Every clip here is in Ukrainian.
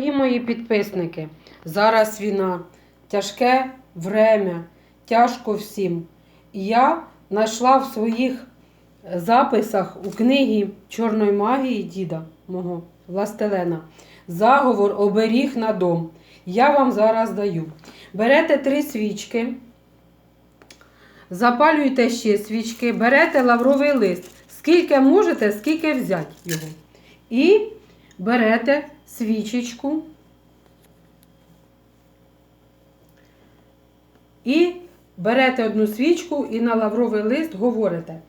Дорогі мої підписники, зараз війна, тяжке время, тяжко всім. І я знайшла в своїх записах у книгі Чорної магії діда мого Властелена заговор оберіг на дом. Я вам зараз даю. Берете три свічки, запалюєте ще свічки, берете лавровий лист. Скільки можете, скільки взяти його. І берете свічечку і берете одну свічку і на лавровий лист говорите.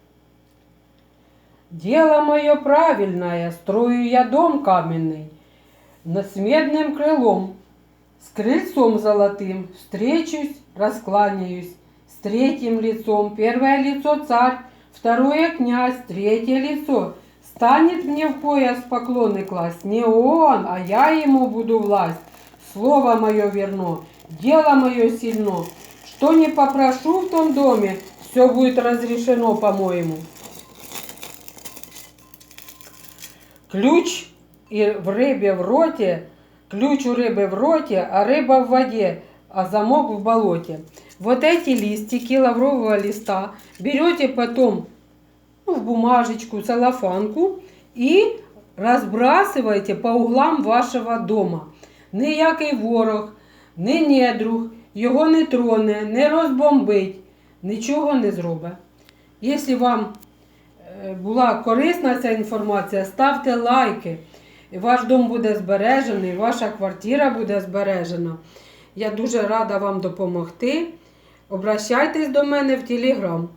Дело мое правильное, строю я дом каменный, но с медным крылом, с крыльцом золотым, встречусь, раскланяюсь, с третьим лицом, первое лицо царь, второе князь, третье лицо, станет мне в пояс поклоны класть, не он, а я ему буду власть, слово мое верно, дело мое сильно, что не попрошу в том доме, все будет разрешено, по-моему. Ключ і в рибі в роті, ключ у риби в роті, а риба в воде, а замок в болоте. Вот эти листики лаврового листа берете потом ну, в бумажечку, целлофанку и разбрасываете по углам вашого дома. Ніякий ворог, ні недруг його не троне, не розбомбить, нічого не зробить. Якщо вам е, була корисна ця інформація, ставте лайки. Ваш дом буде збережений, ваша квартира буде збережена. Я дуже рада вам допомогти. Обращайтесь до мене в Телеграм.